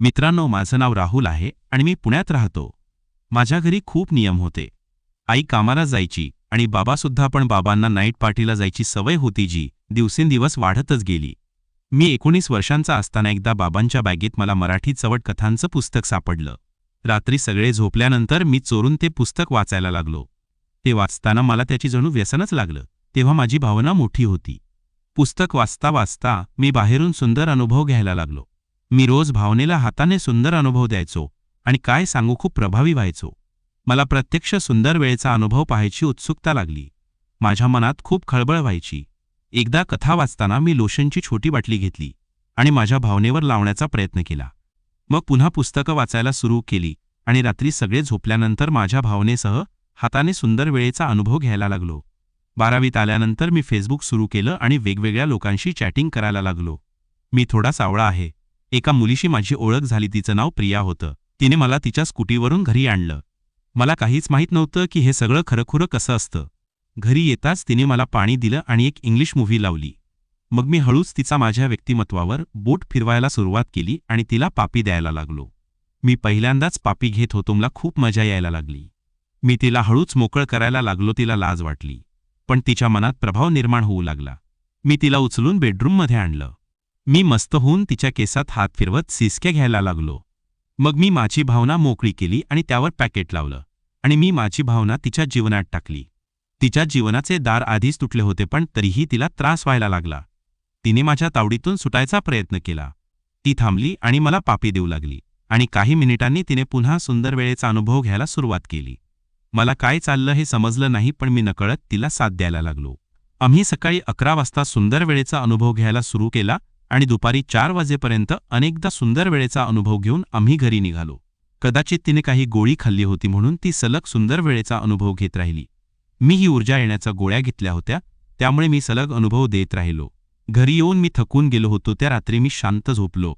मित्रांनो माझं नाव राहुल आहे आणि मी पुण्यात राहतो. माझ्या घरी खूप नियम होते. आई कामाला जायची आणि बाबासुद्धा पण बाबांना नाईट पार्टीला जायची सवय होती जी दिवसेंदिवस वाढतच गेली. मी एकोणीस वर्षांचा असताना एकदा बाबांच्या बॅगेत मला मराठी चवट कथांचं पुस्तक सापडलं. रात्री सगळे झोपल्यानंतर मी चोरून ते पुस्तक वाचायला लागलो. ते वाचताना मला त्याची जणू व्यसनच लागलं. तेव्हा माझी भावना मोठी होती. पुस्तक वाचता वाचता मी बाहेरून सुंदर अनुभव घ्यायला लागलो. मी रोज भावनेला हाताने सुंदर अनुभव द्यायचो आणि काय सांगू खूप प्रभावी व्हायचो. मला प्रत्यक्ष सुंदर वेळेचा अनुभव पाहायची उत्सुकता लागली. माझ्या मनात खूप खळबळ व्हायची. एकदा कथा वाचताना मी लोशनची छोटी बाटली घेतली आणि माझ्या भावनेवर लावण्याचा प्रयत्न केला. मग पुन्हा पुस्तकं वाचायला सुरू केली आणि रात्री सगळे झोपल्यानंतर माझ्या भावनेसह हाताने सुंदर वेळेचा अनुभव घ्यायला लागलो. बारावीत आल्यानंतर मी फेसबुक सुरू केलं आणि वेगवेगळ्या लोकांशी चॅटिंग करायला लागलो. मी थोडा सावळा आहे. एका मुलीशी माझी ओळख झाली तिचं नाव प्रिया होतं. तिने मला तिच्या स्कूटीवरून घरी आणलं. मला काहीच माहीत नव्हतं की हे सगळं खरखुरं कसं असतं. घरी येताच तिने मला पाणी दिलं आणि एक इंग्लिश मूव्ही लावली. मग मी हळूच तिचा माझ्या व्यक्तिमत्वावर बोट फिरवायला सुरुवात केली आणि तिला पापी द्यायला लागलो. मी पहिल्यांदाच पापी घेत होतो मला खूप मजा यायला लागली. मी तिला हळूच मोकळ करायला लागलो तिला लाज वाटली. पण तिच्या मनात प्रभाव निर्माण होऊ लागला. मी तिला उचलून बेडरूममध्ये आणलं. मी मस्त होऊन तिच्या केसात हात फिरवत सिसक्या घ्यायला लागलो. मग मी माझी भावना मोकळी केली आणि त्यावर पॅकेट लावलं. आणि मी माझी भावना तिच्या जीवनात टाकली. तिच्या जीवनाचे दार आधीच तुटले होते पण तरीही तिला त्रास व्हायला लागला. तिने माझ्या तावडीतून सुटायचा प्रयत्न केला. ती थांबली आणि मला पापी देऊ लागली. आणि काही मिनिटांनी तिने पुन्हा सुंदर वेळेचा अनुभव घ्यायला सुरुवात केली. मला काय चाललं हे समजलं नाही पण मी नकळत तिला साथ द्यायला लागलो. आम्ही सकाळी अकरा वाजता सुंदर वेळेचा अनुभव घ्यायला सुरू केला आणि दुपारी चार वाजेपर्यंत अनेकदा सुंदर वेळेचा अनुभव घेऊन आम्ही घरी निघालो. कदाचित तिने काही गोळी खाल्ली होती म्हणून ती सलग सुंदर वेळेचा अनुभव घेत राहिली. मी ही ऊर्जा येण्याच्या गोळ्या घेतल्या होत्या त्यामुळे मी सलग अनुभव देत राहिलो. घरी येऊन मी थकून गेलो होतो त्या रात्री मी शांत झोपलो.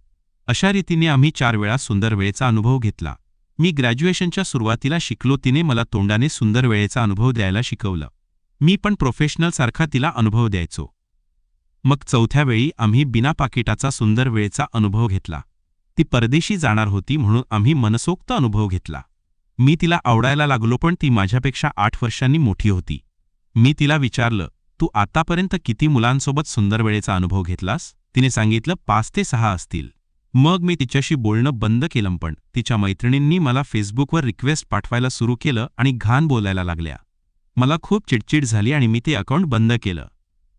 अशा रीतीने आम्ही चार वेळा सुंदर वेळेचा अनुभव घेतला. मी ग्रॅज्युएशनच्या सुरुवातीला शिकलो तिने मला तोंडाने सुंदर वेळेचा अनुभव द्यायला शिकवलं. मी पण प्रोफेशनलसारखा तिला अनुभव द्यायचो. मग चौथ्या वेळी आम्ही बिना पाकिटाचा सुंदर वेळेचा अनुभव घेतला. ती परदेशी जाणार होती म्हणून आम्ही मनसोक्त अनुभव घेतला. मी तिला आवडायला लागलो पण ती माझ्यापेक्षा आठ वर्षांनी मोठी होती. मी तिला विचारलं तू आतापर्यंत किती मुलांसोबत सुंदर वेळेचा अनुभव घेतलास? तिने सांगितलं पाच ते सहा असतील. मग मी तिच्याशी बोलणं बंद केलं पण तिच्या मैत्रिणींनी मला फेसबुकवर रिक्वेस्ट पाठवायला सुरू केलं आणि घाण बोलायला लागल्या. मला खूप चिडचिड झाली आणि मी ते अकाउंट बंद केलं.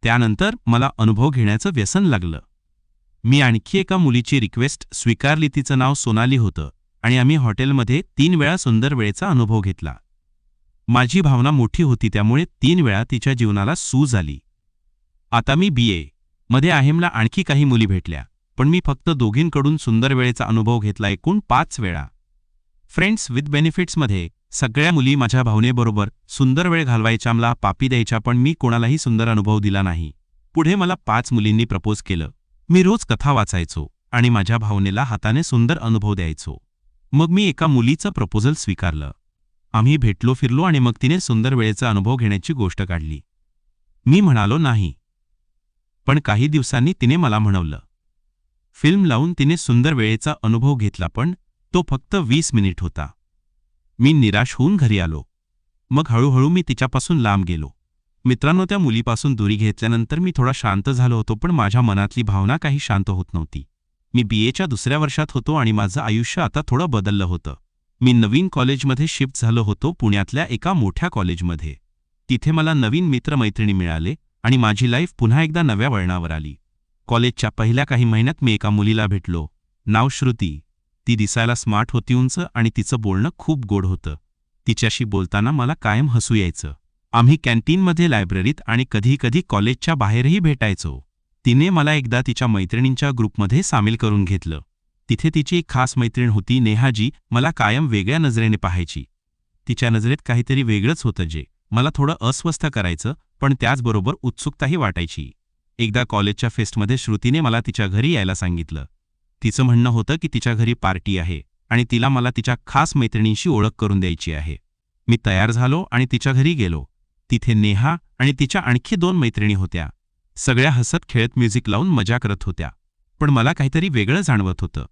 त्यानंतर मला अनुभव घेण्याचं व्यसन लागलं. मी आणखी एका मुलीची रिक्वेस्ट स्वीकारली तिचं नाव सोनाली होतं आणि आम्ही हॉटेलमध्ये तीन वेळा सुंदर वेळेचा अनुभव घेतला. माझी भावना मोठी होती त्यामुळे तीन वेळा तिच्या जीवनाला सूज आली आता मी बी ए. मध्ये आहेमला आणखी काही मुली भेटल्या पण मी फक्त दोघींकडून सुंदर वेळेचा अनुभव घेतला एकूण पाच वेळा. फ्रेंड्स विथ बेनिफिट्समध्ये सगळ्या मुली माझ्या भावनेबरोबर सुंदर वेळ घालवायच्या मला पापी द्यायच्या पण मी कोणालाही सुंदर अनुभव दिला नाही. पुढे मला पाच मुलींनी प्रपोज केलं. मी रोज कथा वाचायचो आणि माझ्या भावनेला हाताने सुंदर अनुभव द्यायचो. मग मी एका मुलीचं प्रपोजल स्वीकारलं. आम्ही भेटलो फिरलो आणि मग तिने सुंदर वेळेचा अनुभव घेण्याची गोष्ट काढली. मी म्हणालो नाही. पण काही दिवसांनी तिने मला म्हणवलं. फिल्म लावून तिने सुंदर वेळेचा अनुभव घेतला पण तो फक्त वीस मिनिट होता. मी निराश होऊन घरी आलो. मग हळूहळू मी तिच्यापासून लांब गेलो. मित्रांनो त्या मुलीपासून दुरी घेतल्यानंतर मी थोडा शांत झालो होतो पण माझ्या मनातली भावना काही शांत होत नव्हती. मी बी एच्या दुसऱ्या वर्षात होतो आणि माझं आयुष्य आता थोडं बदललं होतं. मी नवीन कॉलेजमध्ये शिफ्ट झालो होतो पुण्यातल्या एका मोठ्या कॉलेजमध्ये. तिथे मला नवीन मित्रमैत्रिणी मिळाले आणि माझी लाईफ पुन्हा एकदा नव्या वळणावर आली. कॉलेजच्या पहिल्या काही महिन्यात मी एका मुलीला भेटलो. नाव श्रुती. ती दिसायला स्मार्ट होती उंच आणि तिचं बोलणं खूप गोड होतं. तिच्याशी बोलताना मला कायम हसू यायचं. आम्ही कॅन्टीनमध्ये लायब्ररीत आणि कधीकधी कॉलेजच्या बाहेरही भेटायचो. तिने मला एकदा तिच्या मैत्रिणींच्या ग्रुपमध्ये सामील करून घेतलं. तिथे तिची एक खास मैत्रीण होती नेहाजी मला कायम वेगळ्या नजरेने पाहायची. तिच्या नजरेत काहीतरी वेगळंच होतं जे मला थोडं अस्वस्थ करायचं पण त्याचबरोबर उत्सुकताही वाटायची. एकदा कॉलेजच्या फेस्टमध्ये श्रुतीने मला तिच्या घरी यायला सांगितलं. तिचं म्हणणं होतं की तिच्या घरी पार्टी आहे आणि तिला मला तिच्या खास मैत्रिणींशी ओळख करून द्यायची आहे. मी तयार झालो आणि तिच्या घरी गेलो. तिथे नेहा आणि तिच्या आणखी दोन मैत्रिणी होत्या. सगळ्या हसत खेळत म्युझिक लावून मजा करत होत्या. पण मला काहीतरी वेगळं जाणवत होतं.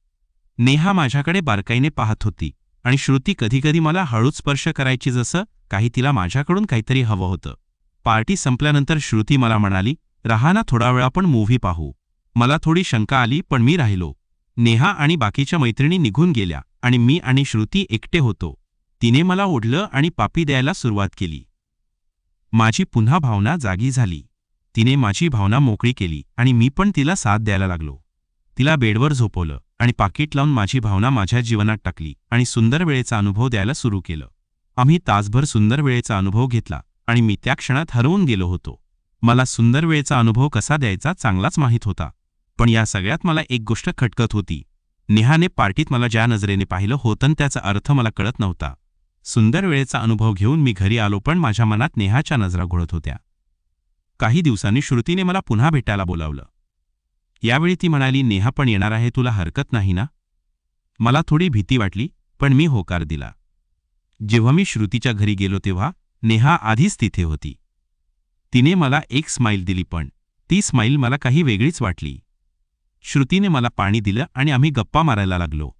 नेहा माझ्याकडे बारकाईने पाहत होती आणि श्रुती कधीकधी मला हळूच स्पर्श करायची जसं काही तिला माझ्याकडून काहीतरी हवं होतं. पार्टी संपल्यानंतर श्रुती मला म्हणाली रहा ना थोडा वेळ आपण मूव्ही पाहू. मला थोडी शंका आली पण मी राहिलो. नेहा आणि बाकीच्या मैत्रिणी निघून गेल्या आणि मी आणि श्रुती एकटे होतो. तिने मला ओढलं आणि पापी द्यायला सुरुवात केली. माझी पुन्हा भावना जागी झाली. तिने माझी भावना मोकळी केली आणि मी पण तिला साथ द्यायला लागलो. तिला बेडवर झोपवलं आणि पाकिट लावून माझी भावना माझ्या जीवनात टाकली आणि सुंदर वेळेचा अनुभव द्यायला सुरू केलं. आम्ही तासभर सुंदर वेळेचा अनुभव घेतला आणि मी त्या क्षणात हरवून गेलो होतो. मला सुंदर वेळेचा अनुभव कसा द्यायचा चांगलाच माहीत होता. पण या सगळ्यात मला एक गोष्ट खटकत होती. नेहाने पार्टीत मला ज्या नजरेने पाहिलं होतं त्याचा अर्थ मला कळत नव्हता. सुंदर वेळेचा अनुभव घेऊन मी घरी आलो पण माझ्या मनात नेहाच्या नजरा घोळत होत्या. काही दिवसांनी श्रुतीने मला पुन्हा भेटायला बोलावलं. यावेळी ती म्हणाली नेहा पण येणार आहे तुला हरकत नाही ना? मला थोडी भीती वाटली पण मी होकार दिला. जेव्हा मी श्रुतीच्या घरी गेलो तेव्हा नेहा आधीच तिथे होती. तिने मला एक स्माईल दिली पण ती स्माईल मला काही वेगळीच वाटली. श्रुतीने मला पाणी दिलं आणि आम्ही गप्पा मारायला लागलो.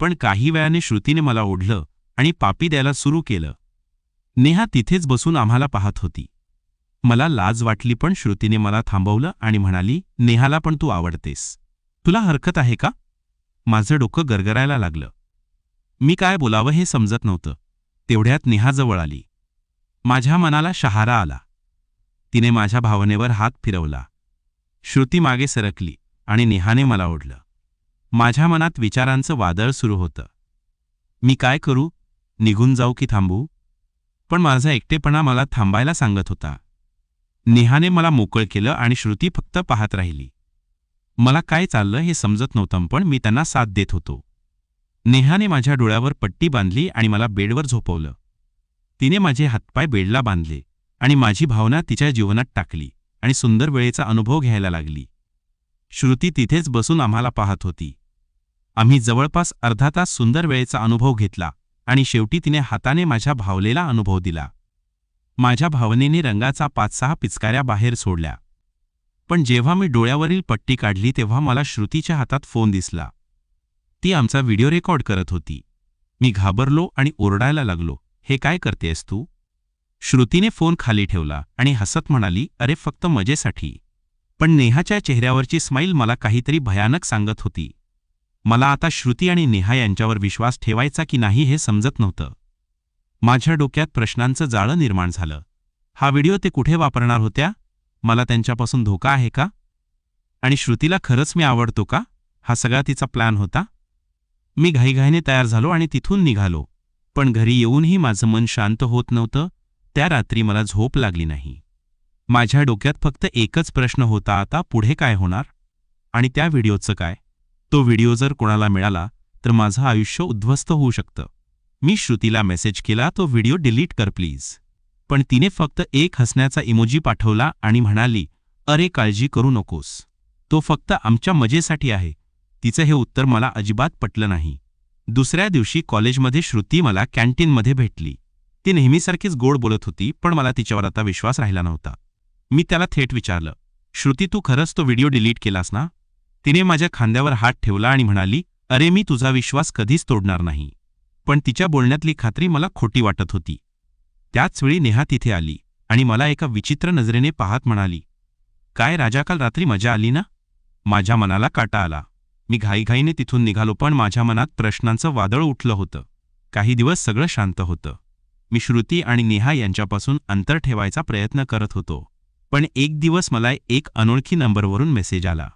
पण काही वेळाने श्रुतीने मला ओढलं आणि पापी द्यायला सुरू केलं. नेहा तिथेच बसून आम्हाला पाहत होती. मला लाज वाटली पण श्रुतीने मला थांबवलं आणि म्हणाली नेहाला पण तू आवडतेस. तुला हरकत आहे का? माझं डोकं गरगरायला लागलं. मी काय बोलावं हे समजत नव्हतं. तेवढ्यात नेहाजवळ आली. माझ्या मनाला शहारा आला. तिने माझ्या भावनेवर हात फिरवला. श्रुती मागे सरकली. आणि नेहाने मला ओढलं. माझ्या मनात विचारांचं वादळ सुरू होतं. मी काय करू? निघून जाऊ की थांबू? पण माझा एकटेपणा मला थांबायला सांगत होता. नेहाने मला मोकळ केलं आणि श्रुती फक्त पाहत राहिली. मला काय चाललं हे समजत नव्हतं पण मी त्यांना साथ देत होतो. नेहाने माझ्या डोळ्यावर पट्टी बांधली आणि मला बेडवर झोपवलं. तिने माझे हातपाय बेडला बांधले आणि माझी भावना तिच्या जीवनात टाकली आणि सुंदर वेळेचा अनुभव घ्यायला लागली. श्रुती तिथेच बसून आम्हाला पाहत होती. आम्ही जवळपास अर्धा तास सुंदर वेळेचा अनुभव घेतला आणि शेवटी तिने हाताने माझ्या भावलेला अनुभव दिला. माझ्या भावनेने रंगाचा पाच सहा पिचकाऱ्या बाहेर सोडल्या. पण जेव्हा मी डोळ्यावरील पट्टी काढली तेव्हा मला श्रुतीच्या हातात फोन दिसला. ती आमचा व्हिडिओ रेकॉर्ड करत होती. मी घाबरलो आणि ओरडायला लागलो हे काय करतेस तू? श्रुतीने फोन खाली ठेवला आणि हसत म्हणाली अरे फक्त मजेसाठी. पण नेहाच्या चेहऱ्यावरची स्माईल मला काहीतरी भयानक सांगत होती. मला आता श्रुती आणि नेहा यांच्यावर विश्वास ठेवायचा की नाही हे समजत नव्हतं. माझ्या डोक्यात प्रश्नांचं जाळं निर्माण झालं. हा व्हिडिओ ते कुठे वापरणार होत्या? मला त्यांच्यापासून धोका आहे का? आणि श्रुतीला खरंच मी आवडतो का? हा सगळा तिचा प्लॅन होता. मी घाईघाईने तयार झालो आणि तिथून निघालो. पण घरी येऊनही माझं मन शांत होत नव्हतं. त्या रात्री मला झोप लागली नाही. माझ्या डोक्यात फक्त एकच प्रश्न होता आता पुढे काय होणार? आणि त्या व्हिडिओचं काय? तो व्हिडिओ जर कोणाला मिळाला तर माझं आयुष्य उद्ध्वस्त होऊ शकतं. मी श्रुतीला मेसेज केला तो व्हिडिओ डिलीट कर प्लीज. पण तिने फक्त एक हसण्याचा इमोजी पाठवला आणि म्हणाली अरे काळजी करू नकोस. तो फक्त आमच्या मजेसाठी आहे. तिचं हे उत्तर मला अजिबात पटलं नाही. दुसऱ्या दिवशी कॉलेजमध्ये श्रुती मला कॅन्टीनमध्ये भेटली. ती नेहमीसारखीच गोड बोलत होती पण मला तिच्यावर आता विश्वास राहिला नव्हता. मी त्याला थेट विचारलं श्रुती तू खरंच तो व्हिडिओ डिलीट केलास ना? तिने माझ्या खांद्यावर हात ठेवला आणि म्हणाली अरे मी तुझा विश्वास कधीच तोडणार नाही. पण तिच्या बोलण्यातली खात्री मला खोटी वाटत होती. त्याचवेळी नेहा तिथे आली आणि मला एका विचित्र नजरेने पाहत म्हणाली काय राजा काल रात्री मजा आली ना? माझ्या मनाला काटा आला. मी घाईघाईने तिथून निघालो पण माझ्या मनात प्रश्नांचं वादळ उठलं होतं. काही दिवस सगळं शांत होतं. मी श्रुती आणि नेहा यांच्यापासून अंतर ठेवायचा प्रयत्न करत होतो. पण एक दिवस मला एक अनोळखी नंबरवरून मेसेज आला.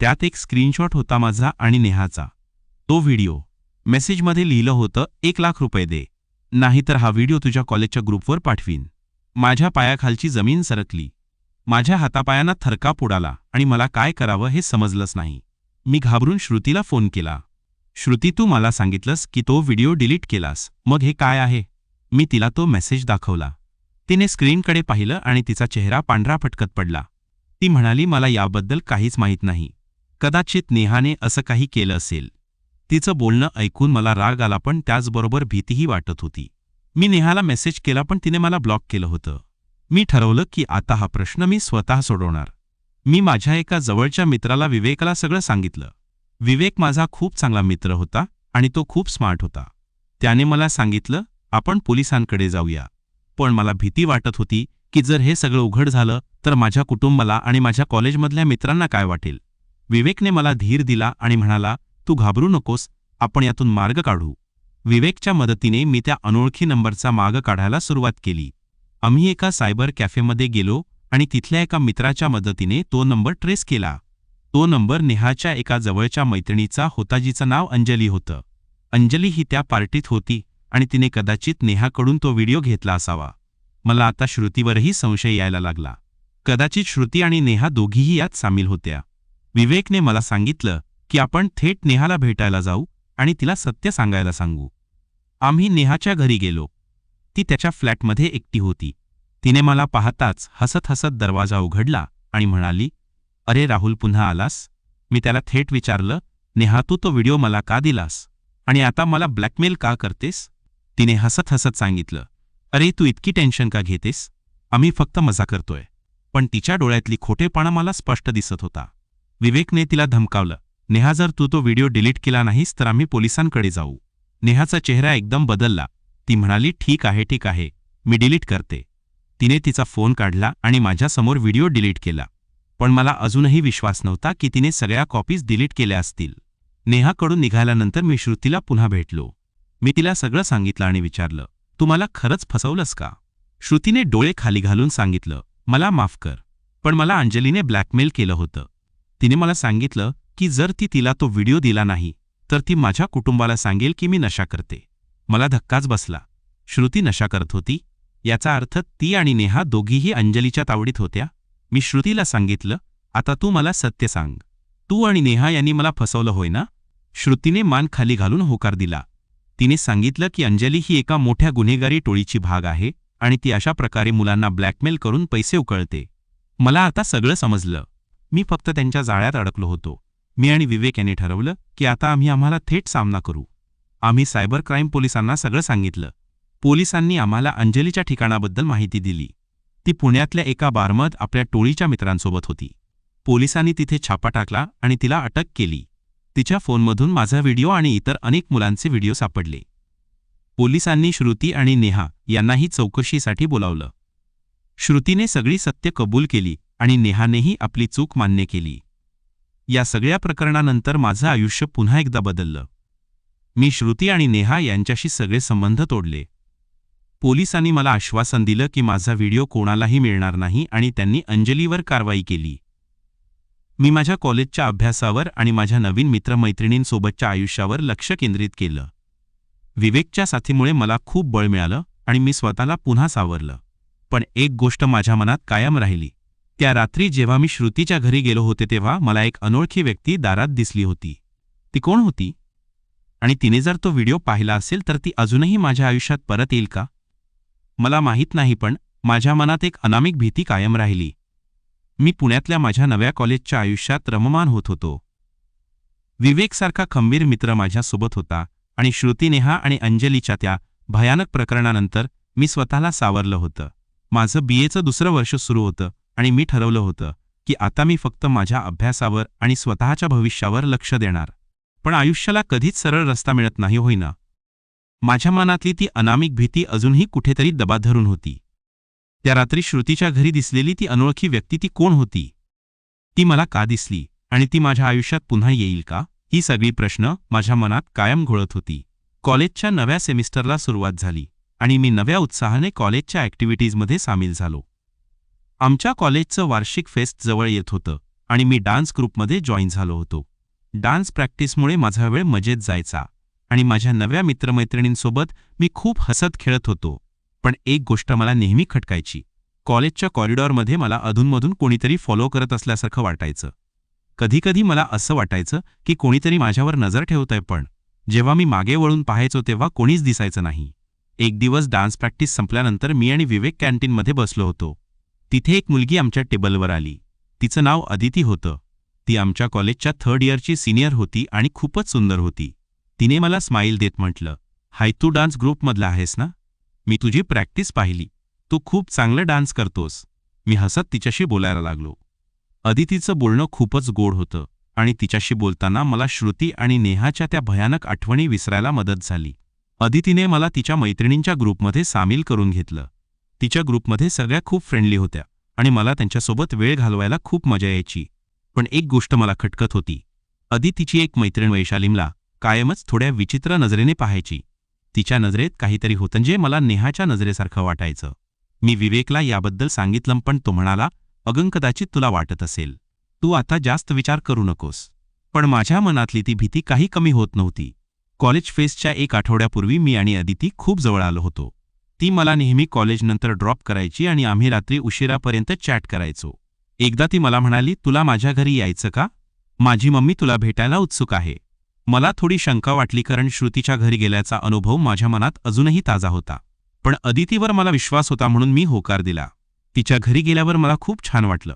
त्यात एक स्क्रीनशॉट होता माझा आणि नेहाचा. तो व्हिडिओ. मेसेजमध्ये लिहिलं होतं एक लाख रुपये दे. नाहीतर हा व्हिडिओ तुझ्या कॉलेजच्या ग्रुपवर पाठवीन. माझ्या पायाखालची जमीन सरकली. माझ्या हातापायांना थरकाप उडाला आणि मला काय करावं हे समजलंच नाही. मी घाबरून श्रुतीला फोन केला. श्रुती तू मला सांगितलंस की तो व्हिडिओ डिलीट केलास. मग हे काय आहे? मी तिला तो मेसेज दाखवला. तिने स्क्रीनकडे पाहिलं आणि तिचा चेहरा पांढरा फटकत पडला. ती म्हणाली मला याबद्दल काहीच माहीत नाही. कदाचित नेहाने असं काही केलं असेल. तिचं बोलणं ऐकून मला राग आला पण त्याचबरोबर भीतीही वाटत होती. मी नेहाला मेसेज केला पण तिने मला ब्लॉक केलं होतं. मी ठरवलं की आता हा प्रश्न मी स्वतः सोडवणार. मी माझ्या एका जवळच्या मित्राला विवेकला सगळं सांगितलं. विवेक माझा खूप चांगला मित्र होता आणि तो खूप स्मार्ट होता. त्याने मला सांगितलं आपण पोलिसांकडे जाऊया. पण मला भीती वाटत होती की जर हे सगळं उघड झालं तर माझ्या कुटुंबाला आणि माझ्या कॉलेजमधल्या मित्रांना काय वाटेल? विवेकने मला धीर दिला आणि म्हणाला तू घाबरू नकोस आपण यातून मार्ग काढू. विवेकच्या मदतीने मी त्या अनोळखी नंबरचा माग काढायला सुरुवात केली. आम्ही एका सायबर कॅफेमध्ये गेलो आणि तिथल्या एका मित्राच्या मदतीने तो नंबर ट्रेस केला. तो नंबर नेहाच्या एका जवळच्या मैत्रिणीचा होता जिचं नाव अंजली होतं. अंजली ही त्या पार्टीत होती आणि तिने कदाचित नेहाकडून तो व्हिडिओ घेतला असावा. मला आता श्रुतीवरही संशय यायला लागला. कदाचित श्रुती आणि नेहा दोघीही यात सामील होत्या. विवेकने मला सांगितलं की आपण थेट नेहाला भेटायला जाऊ आणि तिला सत्य सांगायला सांगू. आम्ही नेहाच्या घरी गेलो. ती त्याच्या फ्लॅटमध्ये एकटी होती. तिने मला पाहताच हसत हसत दरवाजा उघडला आणि म्हणाली अरे राहुल पुन्हा आलास? मी त्याला थेट विचारलं नेहा तू तो व्हिडिओ मला का दिलास? आणि आता मला ब्लॅकमेल का करतेस? तिने हसत हसत सांगितलं अरे तू इतकी टेन्शन का घेतेस? आम्ही फक्त मजा करतोय. पण तिच्या डोळ्यातली खोटेपणा मला स्पष्ट दिसत होता. विवेकने तिला धमकावलं नेहा जर तू तो व्हिडिओ डिलीट केला नाहीस तर आम्ही पोलिसांकडे जाऊ. नेहाचा चेहरा एकदम बदलला. ती म्हणाली ठीक आहे ठीक आहे मी डिलीट करते. तिने तिचा फोन काढला आणि माझ्यासमोर व्हिडिओ डिलीट केला. पण मला अजूनही विश्वास नव्हता की तिने सगळ्या कॉपीज डिलीट केल्या असतील. नेहाकडून निघाल्यानंतर मी श्रुतीला पुन्हा भेटलो. मी तिला सगळं सांगितलं आणि विचारलं तू मला खरंच फसवलंस का? श्रुतीने डोळे खाली घालून सांगितलं मला माफ कर पण मला अंजलीने ब्लॅकमेल केलं होतं. तिने मला सांगितलं की जर ती तिला तो व्हिडिओ दिला नाही तर ती माझ्या कुटुंबाला सांगेल की मी नशा करते. मला धक्काच बसला. श्रुती नशा करत होती. याचा अर्थ ती आणि नेहा दोघीही अंजलीच्या तावडीत होत्या. मी श्रुतीला सांगितलं आता तू मला सत्य सांग. तू आणि नेहा यांनी मला फसवलं होय ना? श्रुतीने मान खाली घालून होकार दिला. तिने सांगितलं की अंजली ही एका मोठ्या गुन्हेगारी टोळीची भाग आहे आणि ती अशा प्रकारे मुलांना ब्लॅकमेल करून पैसे उकळते. मला आता सगळं समजलं. मी फक्त त्यांच्या जाळ्यात अडकलो होतो. मी आणि विवेक यांनी ठरवलं की आता आम्ही आम्हाला थेट सामना करू. आम्ही सायबर क्राईम पोलिसांना सगळं सांगितलं. पोलिसांनी आम्हाला अंजलीच्या ठिकाणाबद्दल माहिती दिली. ती पुण्यातल्या एका बारमत आपल्या टोळीच्या मित्रांसोबत होती. पोलिसांनी तिथे छापा टाकला आणि तिला अटक केली. तिच्या फोनमधून माझा व्हिडिओ आणि इतर अनेक मुलांचे व्हिडिओ सापडले. पोलिसांनी श्रुती आणि नेहा यांनाही चौकशीसाठी बोलावलं. श्रुतीने सगळी सत्य कबूल केली आणि नेहानेही आपली चूक मान्य केली. या सगळ्या प्रकरणानंतर माझं आयुष्य पुन्हा एकदा बदललं. मी श्रुती आणि नेहा यांच्याशी सगळे संबंध तोडले. पोलिसांनी मला आश्वासन दिलं की माझा व्हिडिओ कोणालाही मिळणार नाही आणि त्यांनी अंजलीवर कारवाई केली. मी माझ्या कॉलेजच्या अभ्यासावर आणि माझ्या नवीन मित्रमैत्रिणींसोबतच्या आयुष्यावर लक्ष केंद्रित केलं. विवेकच्या साथीमुळे मला खूप बळ मिळालं आणि मी स्वतःला पुन्हा सावरलं. पण एक गोष्ट माझ्या मनात कायम राहिली. त्या रात्री जेव्हा मी श्रुतीच्या घरी गेलो होते तेव्हा मला एक अनोळखी व्यक्ती दारात दिसली होती. ती कोण होती? आणि तिने जर तो व्हिडिओ पाहिला असेल तर ती अजूनही माझ्या आयुष्यात परत येईल का? मला माहीत नाही पण माझ्या मनात एक अनामिक भीती कायम राहिली. मी पुण्यातल्या माझ्या नव्या कॉलेजच्या आयुष्यात रममान होत होतो. विवेकसारखा खंबीर मित्र माझ्यासोबत होता आणि श्रुतीनेहा आणि अंजलीच्या त्या भयानक प्रकरणानंतर मी स्वतःला सावरलं होतं. माझं बी एचं दुसरं वर्ष सुरू होतं आणि मी ठरवलं होतं की आता मी फक्त माझ्या अभ्यासावर आणि स्वतःच्या भविष्यावर लक्ष देणार. पण आयुष्याला कधीच सरळ रस्ता मिळत नाही होईना. माझ्या मनातली ती अनामिक भीती अजूनही कुठेतरी दबा धरून होती. त्या रात्री श्रुतीच्या घरी दिसलेली ती अनोळखी व्यक्ती ती कोण होती? ती मला का दिसली? आणि ती माझ्या आयुष्यात पुन्हा येईल का? ही सगळी प्रश्न माझ्या मनात कायम घोळत होती. कॉलेजच्या नव्या सेमिस्टरला सुरुवात झाली आणि मी नव्या उत्साहाने कॉलेजच्या ॲक्टिव्हिटीजमध्ये सामील झालो. आमच्या कॉलेजचं वार्षिक फेस्ट जवळ येत होतं आणि मी डान्स ग्रुपमध्ये जॉईन झालो होतो. डान्स प्रॅक्टिसमुळे माझा वेळ मजेत जायचा आणि माझ्या नव्या मित्रमैत्रिणींसोबत मी खूप हसत खेळत होतो. पण एक गोष्ट मला नेहमी खटकायची. कॉलेजच्या कॉरिडॉरमध्ये मला अधूनमधून कोणीतरी फॉलो करत असल्यासारखं वाटायचं. कधीकधी मला असं वाटायचं की कोणीतरी माझ्यावर नजर ठेवतंय पण. जेव्हा मी मागे वळून पाहायचो तेव्हा कोणीच दिसायचं नाही. एक दिवस डान्स प्रॅक्टिस संपल्यानंतर मी आणि विवेक कॅन्टीनमध्ये बसलो होतो. तिथे एक मुलगी आमच्या टेबलवर आली. तिचं नाव अदिती होतं. ती आमच्या कॉलेजच्या थर्ड इयरची सिनियर होती आणि खूपच सुंदर होती. तिने मला स्माईल देत म्हटलं हाय तू डान्स ग्रुपमधला आहेस ना? मी तुझी प्रॅक्टिस पाहिली. तू खूप चांगलं डान्स करतोस. मी हसत तिच्याशी बोलायला लागलो. अदितीचं बोलणं खूपच गोड होतं आणि तिच्याशी बोलताना मला श्रुती आणि नेहाच्या त्या भयानक आठवणी विसरायला मदत झाली. अदितीने मला तिच्या मैत्रिणींच्या ग्रुपमध्ये सामील करून घेतलं. तिच्या ग्रुपमध्ये सगळ्या खूप फ्रेंडली होत्या आणि मला त्यांच्यासोबत वेळ घालवायला खूप मजा यायची. पण एक गोष्ट मला खटकत होती. अदितीची एक मैत्रीण वैशालीमला कायमच थोड्या विचित्र नजरेने पाहायची. तिच्या नजरेत काहीतरी होतं जे मला नेहाच्या नजरेसारखं वाटायचं. मी विवेकला याबद्दल सांगितलं पण तो म्हणाला अगं कदाचित तुला वाटत असेल. तू आता जास्त विचार करू नकोस. पण माझ्या मनातली ती भीती काही कमी होत नव्हती. कॉलेज फेस्टच्या एक आठवड्यापूर्वी मी आणि अदिती खूप जवळ आलो होतो. ती मला नेहमी कॉलेजनंतर ड्रॉप करायची आणि आम्ही रात्री उशिरापर्यंत चॅट करायचो. एकदा ती मला म्हणाली तुला माझ्या घरी यायचं का? माझी मम्मी तुला भेटायला उत्सुक आहे. मला थोडी शंका वाटली कारण श्रुतीच्या घरी गेल्याचा अनुभव माझ्या मनात अजूनही ताजा होता. पण अदितीवर मला विश्वास होता म्हणून मी होकार दिला. तिच्या घरी गेल्यावर मला खूप छान वाटलं.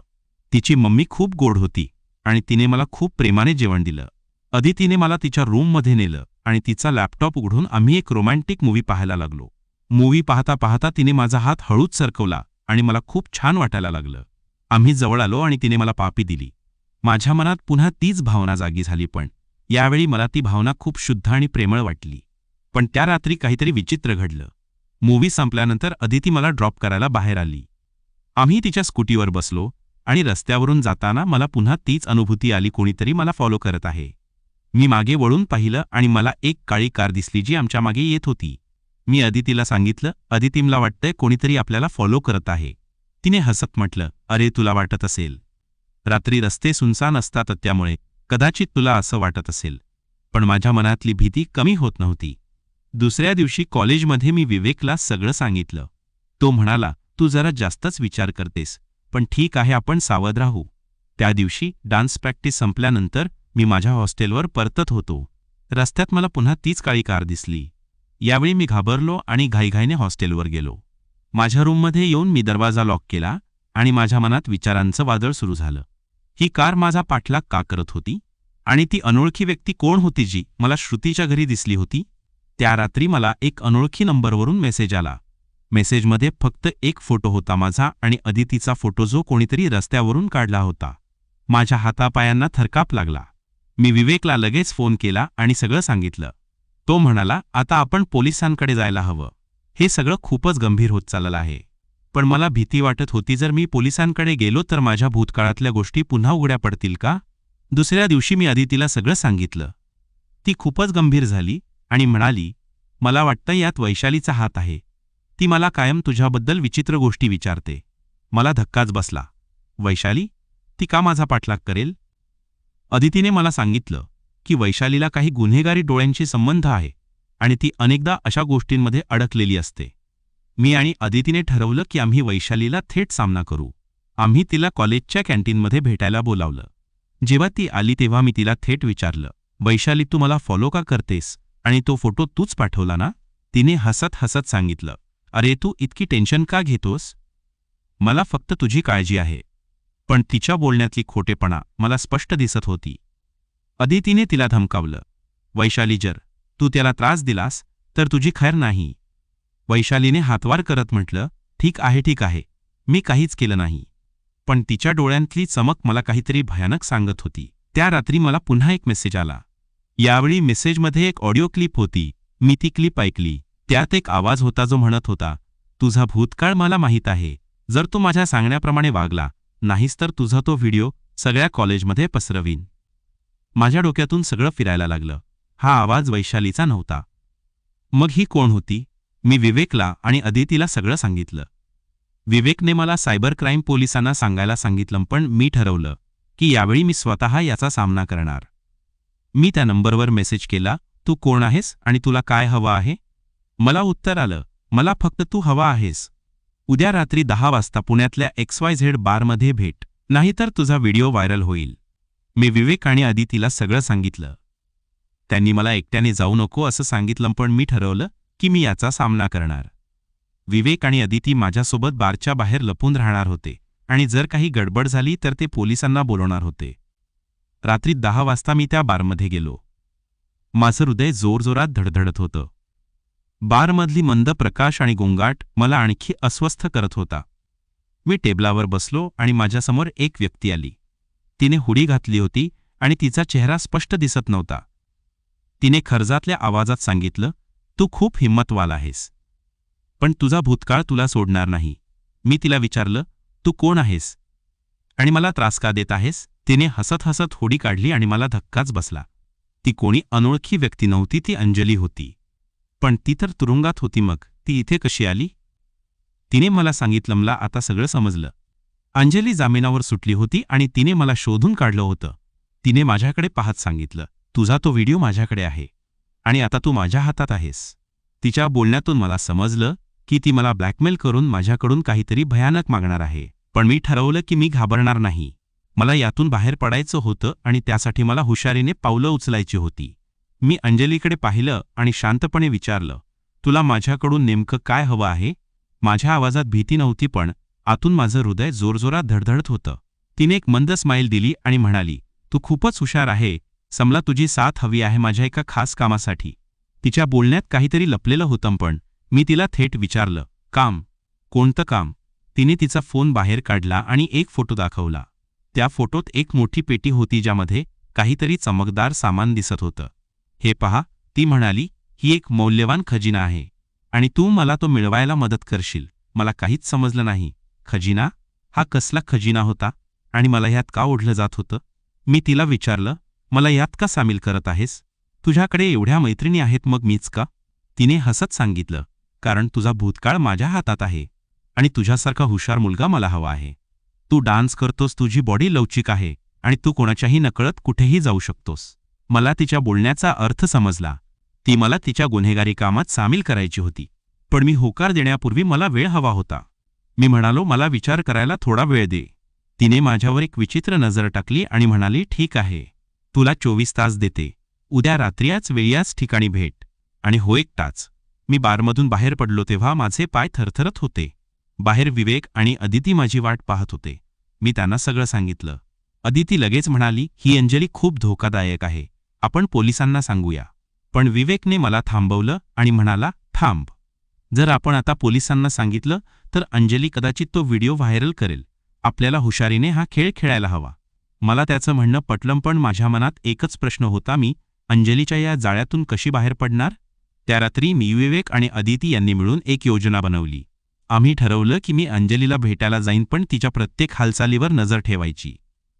तिची मम्मी खूप गोड होती आणि तिने मला खूप प्रेमाने जेवण दिलं. अदितीने मला तिच्या रूममध्ये नेलं आणि तिचा लॅपटॉप उघडून आम्ही एक रोमॅन्टिक मूव्ही पाहायला लागलो. मूव्ही पाहता पाहता तिने माझा हात हळूच सरकवला आणि मला खूप छान वाटायला लागलं. आम्ही जवळ आलो आणि तिने मला पापी दिली. माझ्या मनात पुन्हा तीच भावना जागी झाली पण. यावेळी मला ती भावना खूप शुद्ध आणि प्रेमळ वाटली. पण त्या रात्री काहीतरी विचित्र घडलं. मूवी संपल्यानंतर अदिती मला ड्रॉप करायला बाहेर आली. आम्ही तिच्या स्कूटीवर बसलो आणि रस्त्यावरून जाताना मला पुन्हा तीच अनुभूती आली कोणीतरी मला फॉलो करत आहे. मी मागे वळून पाहिलं आणि मला एक काळी कार दिसली जी आमच्या मागे येत होती. मी अदितीला सांगितलं अदितीमला वाटतंय कोणीतरी आपल्याला फॉलो करत आहे. तिने हसत म्हटलं अरे तुला वाटत असेल. रात्री रस्ते सुनसान असतात त्यामुळे. कदाचित तुला असं वाटत असेल पण माझ्या मनातली भीती कमी होत नव्हती. दुसऱ्या दिवशी कॉलेजमध्ये मी विवेकला सगळं सांगितलं. तो म्हणाला तू जरा जास्तच विचार करतेस पण ठीक आहे आपण सावध राहू. त्या दिवशी डान्स प्रॅक्टिस संपल्यानंतर मी माझ्या हॉस्टेलवर परतत होतो. रस्त्यात मला पुन्हा तीच काळी कार दिसली. यावेळी मी घाबरलो आणि घाईघाईने हॉस्टेलवर गेलो. माझ्या रूममध्ये येऊन मी दरवाजा लॉक केला आणि माझ्या मनात विचारांचं वादळ सुरू झालं. ही कार माझा पाठलाग का करत होती? आणि ती अनोळखी व्यक्ती कोण होती जी मला श्रुतीच्या घरी दिसली होती? त्या रात्री मला एक अनोळखी नंबरवरून मेसेज आला. मेसेजमध्ये फक्त एक फोटो होता माझा आणि अदितीचा फोटो जो कोणीतरी रस्त्यावरून काढला होता. माझ्या हातापायांना थरकाप लागला. मी विवेकला लगेच फोन केला आणि सगळं सांगितलं. तो म्हणाला आता आपण पोलिसांकडे जायला हवं. हे सगळं खूपच गंभीर होत चाललं आहे. पण मला भीती वाटत होती जर मी पोलिसांकडे गेलो तर माझ्या भूतकाळातल्या गोष्टी पुन्हा उघड्या पडतील का? दुसऱ्या दिवशी मी आदितीला सगळं सांगितलं. ती खूपच गंभीर झाली आणि म्हणाली मला वाटतं यात वैशालीचा हात आहे. ती मला कायम तुझ्याबद्दल विचित्र गोष्टी विचारते. मला धक्काच बसला. वैशाली ती का माझा पाठलाग करेल? अदितीने मला सांगितलं की वैशालीला काही गुन्हेगारी डोळ्यांशी संबंध आहे आणि ती अनेकदा अशा गोष्टींमध्ये अडकलेली असते. मी आणि अदितीने ठरवलं की आम्ही वैशालीला थेट सामना करू. आम्ही तिला कॉलेजच्या कॅन्टीनमध्ये भेटायला बोलावलं. जेव्हा ती आली तेव्हा मी तिला थेट विचारलं वैशाली तू मला फॉलो का करतेस? आणि तो फोटो तूच पाठवला ना? तिने हसत हसत सांगितलं अरे तू इतकी टेन्शन का घेतोस? मला फक्त तुझी काळजी आहे. पण तिच्या बोलण्यातली खोटेपणा मला स्पष्ट दिसत होती. अदितीने तिला धमकावलं वैशाली जर तू त्याला त्रास दिलास तर तुझी खैर नाही. वैशालीने हातवार करत म्हटलं ठीक आहे ठीक आहे. मी काहीच केलं नाही. पण तिच्या डोळ्यांतली चमक मला काहीतरी भयानक सांगत होती. त्या रात्री मला पुन्हा एक मेसेज आला. यावेळी मेसेजमध्ये एक ऑडिओ क्लिप होती. मी ती क्लिप ऐकली. त्यात एक आवाज होता जो म्हणत होता तुझा भूतकाळ मला माहीत आहे. जर तू माझ्या सांगण्याप्रमाणे वागला नाहीस तर तुझा तो व्हिडिओ सगळ्या कॉलेजमध्ये पसरवीन. माझ्या डोक्यातून सगळं फिरायला लागलं. हा आवाज वैशालीचा नव्हता. मग ही कोण होती? मी विवेकला आणि अदितीला सगळं सांगितलं. विवेकने मला सायबर क्राईम पोलिसांना सांगायला सांगितलं पण मी ठरवलं की यावेळी मी स्वतः याचा सामना करणार. मी त्या नंबरवर मेसेज केला तू कोण आहेस आणि तुला काय हवं आहे? मला उत्तर आलं मला फक्त तू हवा आहेस. उद्या रात्री दहा वाजता पुण्यातल्या एक्स वाय झेड बारमध्ये भेट नाहीतर तुझा व्हिडिओ व्हायरल होईल. मी विवेक आणि आदितीला सगळं सांगितलं. त्यांनी मला एकट्याने जाऊ नको असं सांगितलं पण मी ठरवलं की मी याचा सामना करणार. विवेक आणि अदिती माझ्यासोबत बारच्या बाहेर लपून राहणार होते आणि जर काही गडबड झाली तर ते पोलिसांना बोलवणार होते. रात्री दहा वाजता मी त्या बारमध्ये गेलो. माझं हृदय जोरजोरात धडधडत होतं. बारमधली मंद प्रकाश आणि गोंगाट मला आणखी अस्वस्थ करत होता. मी टेबलावर बसलो आणि माझ्यासमोर एक व्यक्ती आली. तिने हुडी घातली होती आणि तिचा चेहरा स्पष्ट दिसत नव्हता. तिने खर्जातल्या आवाजात सांगितलं तू खूप हिंमतवाल आहेस. पण तुझा भूतकाळ तुला सोडणार नाही. मी तिला विचारलं तू कोण आहेस? आणि मला त्रास का देत आहेस? तिने हसत हसत होडी काढली आणि मला धक्काच बसला. ती कोणी अनोळखी व्यक्ती नव्हती ती अंजली होती. पण ती तर तुरुंगात होती मग. ती इथे कशी आली? तिने मला सांगितलं मला आता सगळं समजलं. अंजली जामिनावर सुटली होती आणि तिने मला शोधून काढलं होतं. तिने माझ्याकडे पाहत सांगितलं तुझा तो व्हिडिओ माझ्याकडे आहे आणि आता तू माझ्या हातात आहेस. तिच्या बोलण्यातून मला समजलं की ती मला ब्लॅकमेल करून माझ्याकडून काहीतरी भयानक मागणार आहे. पण मी ठरवलं की मी घाबरणार नाही. मला यातून बाहेर पडायचं होतं आणि त्यासाठी मला हुशारीने पावलं उचलायची होती. मी अंजलीकडे पाहिलं आणि शांतपणे विचारलं तुला माझ्याकडून नेमकं काय हवं आहे? माझ्या आवाजात भीती नव्हती पण आतून माझं हृदय जोरजोरात धडधडत होतं. तिने एक मंद स्माईल दिली आणि म्हणाली तू खूपच हुशार आहे. समला तुझी साथ हवी आहे माझ्या एका खास कामासाठी. तिच्या बोलण्यात काहीतरी लपलेलं होतं पण मी तिला थेट विचारलं काम कोणतं काम? तिने तिचा फोन बाहेर काढला आणि एक फोटो दाखवला. त्या फोटोत एक मोठी पेटी होती ज्यामध्ये काहीतरी चमकदार सामान दिसत होतं. हे पहा ती म्हणाली ही एक मौल्यवान खजिना आहे आणि तू मला तो मिळवायला मदत करशील. मला काहीच समजलं नाही. खजिना? हा कसला खजिना होता? आणि मला ह्यात का ओढलं जात होतं? मी तिला विचारलं मला यात का सामील करत आहेस? तुझ्याकडे एवढ्या मैत्रिणी आहेत मग मीच का? तिने हसत सांगितलं कारण तुझा भूतकाळ माझ्या हातात आहे आणि तुझ्यासारखा हुशार मुलगा मला हवा आहे. तू डान्स करतोस तुझी बॉडी लवचिक आहे आणि तू कोणाच्याही नकळत कुठेही जाऊ शकतोस. मला तिच्या बोलण्याचा अर्थ समजला. ती मला तिच्या गुन्हेगारी कामात सामील करायची होती. पण मी होकार देण्यापूर्वी मला वेळ हवा होता. मी म्हणालो मला विचार करायला थोडा वेळ दे. तिने माझ्यावर एक विचित्र नजर टाकली आणि म्हणाली ठीक आहे. तुला चोवीस तास देते. उद्या रात्री याच वेळी याच ठिकाणी भेट. आणि हो एकटाच मी बारमधून बाहेर पडलो तेव्हा माझे पाय थरथरत होते. बाहेर विवेक आणि अदिती माझी वाट पाहत होते. मी त्यांना सगळं सांगितलं. अदिती लगेच म्हणाली ही अंजली खूप धोकादायक आहे. आपण पोलिसांना सांगूया. पण विवेकने मला थांबवलं आणि म्हणाला थांब. जर आपण आता पोलिसांना सांगितलं तर अंजली कदाचित तो व्हिडिओ व्हायरल करेल. आपल्याला हुशारीने हा खेळ खेळायला हवा. मला त्याचं म्हणणं पटलं पण माझ्या मनात एकच प्रश्न होता मी अंजलीच्या या जाळ्यातून कशी बाहेर पडणार? त्या रात्री मी विवेक आणि अदिती यांनी मिळून एक योजना बनवली. आम्ही ठरवलं की मी अंजलीला भेटायला जाईन पण तिच्या प्रत्येक हालचालीवर नजर ठेवायची.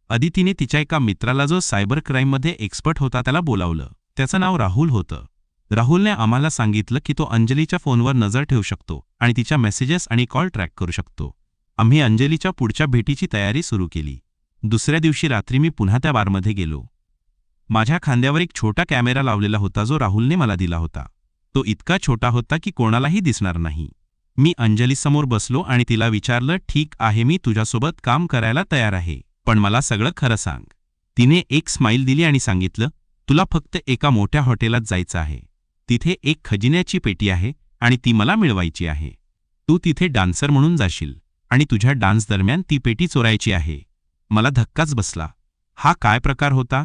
अदितीने तिच्या एका मित्राला जो सायबर क्राईममध्ये एक्सपर्ट होता त्याला बोलावलं. त्याचं नाव राहुल होतं. राहुलने आम्हाला सांगितलं की तो अंजलीच्या फोनवर नजर ठेवू शकतो आणि तिच्या मेसेजेस आणि कॉल ट्रॅक करू शकतो. आम्ही अंजलीच्या पुढच्या भेटीची तयारी सुरू केली. दुसऱ्या दिवशी रात्री मी पुन्हा त्या बारमध्ये गेलो. माझ्या खांद्यावर एक छोटा कॅमेरा लावलेला होता जो राहुलने मला दिला होता. तो इतका छोटा होता की कोणालाही दिसणार नाही. मी अंजलीसमोर बसलो आणि तिला विचारलं ठीक आहे मी तुझ्यासोबत काम करायला तयार आहे पण मला सगळं खरं सांग. तिने एक स्माईल दिली आणि सांगितलं तुला फक्त एका मोठ्या हॉटेलात जायचं आहे. तिथे एक खजिन्याची पेटी आहे आणि ती मला मिळवायची आहे. तू तिथे डान्सर म्हणून जाशील आणि तुझ्या डान्स दरम्यान ती पेटी चोरायची आहे. मला धक्काच बसला. हा काय प्रकार होता?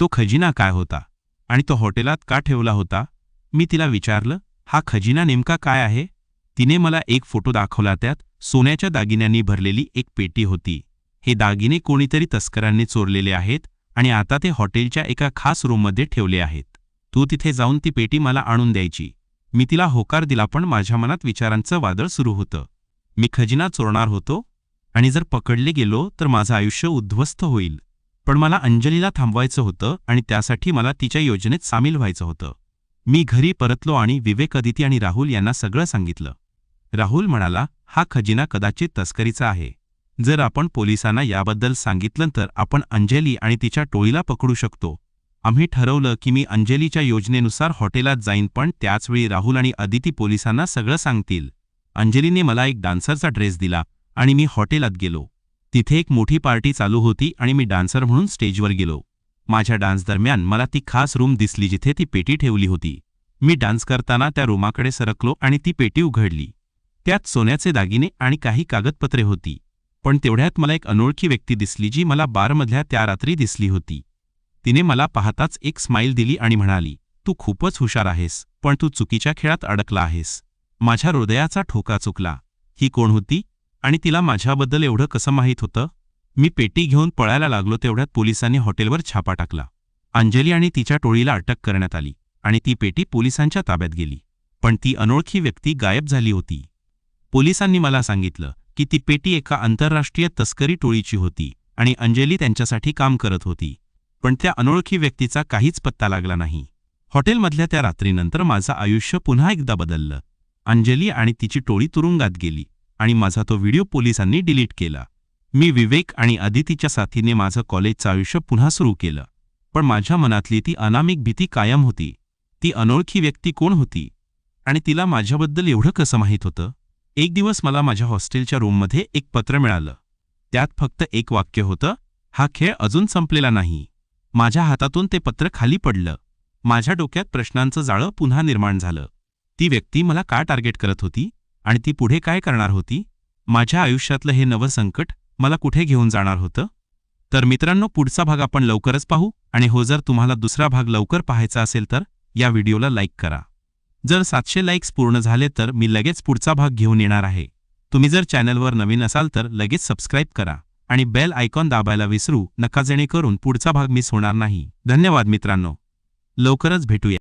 तो खजिना काय होता? आणि तो हॉटेलात का ठेवला होता? मी तिला विचारलं हा खजिना नेमका काय आहे? तिने मला एक फोटो दाखवला त्यात सोन्याच्या दागिन्यांनी भरलेली एक पेटी होती. हे दागिने कोणीतरी तस्करांनी चोरलेले आहेत आणि आता ते हॉटेलच्या एका खास रूममध्ये ठेवले आहेत. तू तिथे जाऊन ती पेटी मला आणून द्यायची. मी तिला होकार दिला पण माझ्या मनात विचारांचं वादळ सुरू होतं. मी खजिना चोरणार होतो आणि जर पकडले गेलो तर माझं आयुष्य उद्ध्वस्त होईल. पण मला अंजलीला थांबवायचं होतं आणि त्यासाठी मला तिच्या योजनेत सामील व्हायचं होतं. मी घरी परतलो आणि विवेक अदिती आणि राहुल यांना सगळं सांगितलं. राहुल म्हणाला हा खजिना कदाचित तस्करीचा आहे. जर आपण पोलिसांना याबद्दल सांगितलं तर आपण अंजली आणि तिच्या टोळीला पकडू शकतो. आम्ही ठरवलं की मी अंजलीच्या योजनेनुसार हॉटेलात जाईन पण त्याचवेळी राहुल आणि अदिती पोलिसांना सगळं सांगतील. अंजलीने मला एक डान्सरचा ड्रेस दिला आणि मी हॉटेलात गेलो. तिथे एक मोठी पार्टी चालू होती आणि मी डान्सर म्हणून स्टेजवर गेलो. माझ्या डान्स दरम्यान मला ती खास रूम दिसली जिथे ती पेटी ठेवली होती. मी डान्स करताना त्या रूमाकडे सरकलो आणि ती पेटी उघडली. त्यात सोन्याचे दागिने आणि काही कागदपत्रे होती. पण तेवढ्यात मला एक अनोळखी व्यक्ती दिसली जी मला बारमधल्या त्या रात्री दिसली होती. तिने मला पाहताच एक स्माईल दिली आणि म्हणाली तू खूपच हुशार आहेस पण तू चुकीच्या खेळात अडकला आहेस. माझ्या हृदयाचा ठोका चुकला. ही कोण होती? आणि तिला माझ्याबद्दल एवढं कसं माहीत होतं? मी पेटी घेऊन पळायला लागलो तेवढ्यात पोलिसांनी हॉटेलवर छापा टाकला. अंजली आणि तिच्या टोळीला अटक करण्यात आली आणि ती पेटी पोलिसांच्या ताब्यात गेली. पण ती अनोळखी व्यक्ती गायब झाली होती. पोलिसांनी मला सांगितलं की ती पेटी एका आंतरराष्ट्रीय तस्करी टोळीची होती आणि अंजली त्यांच्यासाठी काम करत होती. पण त्या अनोळखी व्यक्तीचा काहीच पत्ता लागला नाही. हॉटेलमधल्या त्या रात्रीनंतर माझं आयुष्य पुन्हा एकदा बदललं. अंजली आणि तिची टोळी तुरुंगात गेली आणि माझा तो व्हिडिओ पोलिसांनी डिलीट केला. मी विवेक आणि आदितीच्या साथीने माझं कॉलेजचं आयुष्य पुन्हा सुरू केलं. पण माझ्या मनातली ती अनामिक भीती कायम होती. ती अनोळखी व्यक्ती कोण होती? आणि तिला माझ्याबद्दल एवढं कसं माहीत होतं? एक दिवस मला माझ्या हॉस्टेलच्या रूममध्ये एक पत्र मिळालं. त्यात फक्त एक वाक्य होतं हा खेळ अजून संपलेला नाही. माझ्या हातातून ते पत्र खाली पडलं. माझ्या डोक्यात प्रश्नांचं जाळं पुन्हा निर्माण झालं. ती व्यक्ती मला का टार्गेट करत होती? आणि ती पुढे काय करणार होती? माझ्या आयुष्यातलं हे नवं संकट मला कुठे घेऊन जाणार होतं? तर मित्रांनो पुढचा भाग आपण लवकरच पाहू आणि हो जर तुम्हाला दुसरा भाग लवकर पाहायचा असेल तर या व्हिडिओला लाईक करा. जर सातशे लाईक्स पूर्ण झाले तर मी लगेच पुढचा भाग घेऊन येणार आहे. तुम्ही जर चॅनलवर नवीन असाल तर लगेच सबस्क्राईब करा आणि बेल आयकॉन दाबायला विसरू नका जेणेकरून पुढचा भाग मिस होणार नाही. धन्यवाद मित्रांनो. लवकरच भेटूया.